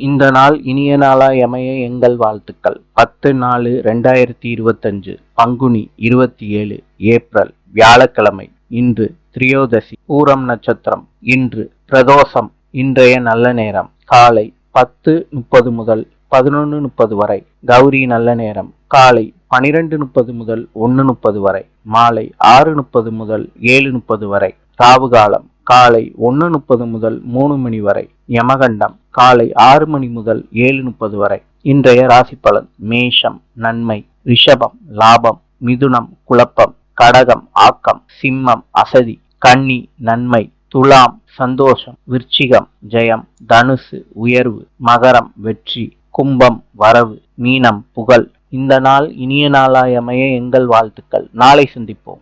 இந்த நாள் இனிய நாளாய் அமைய எங்கள் வாழ்த்துக்கள். பத்து நாலு ரெண்டாயிரத்தி இருபத்தஞ்சு பங்குனி இருபத்தி ஏழு ஏப்ரல் வியாழக்கிழமை இன்று திரியோதசி பூரம் நட்சத்திரம் இன்று பிரதோஷம் இன்றைய நல்ல நேரம் காலை பத்து முப்பது முதல் பதினொன்று முப்பது வரை கௌரி நல்ல நேரம் காலை பனிரெண்டு முப்பது முதல் ஒன்று முப்பது வரை மாலை ஆறு முப்பது முதல் ஏழு முப்பது வரை ராவு காலம் காலை ஒன்று முப்பது முதல் மூணு மணி வரை யமகண்டம் காலை ஆறு மணி முதல் ஏழு முப்பது வரை. இன்றைய ராசி பலன் மேஷம் நன்மை ரிஷபம் லாபம் மிதுனம் குழப்பம் கடகம் ஆக்கம் சிம்மம் அசதி கன்னி நன்மை துலாம் சந்தோஷம் விருச்சிகம் ஜெயம் தனுசு உயர்வு மகரம் வெற்றி கும்பம் வரவு மீனம் புகழ். இந்த நாள் இனிய நாளாய் அமைய எங்கள் வாழ்த்துக்கள். நாளை சந்திப்போம்.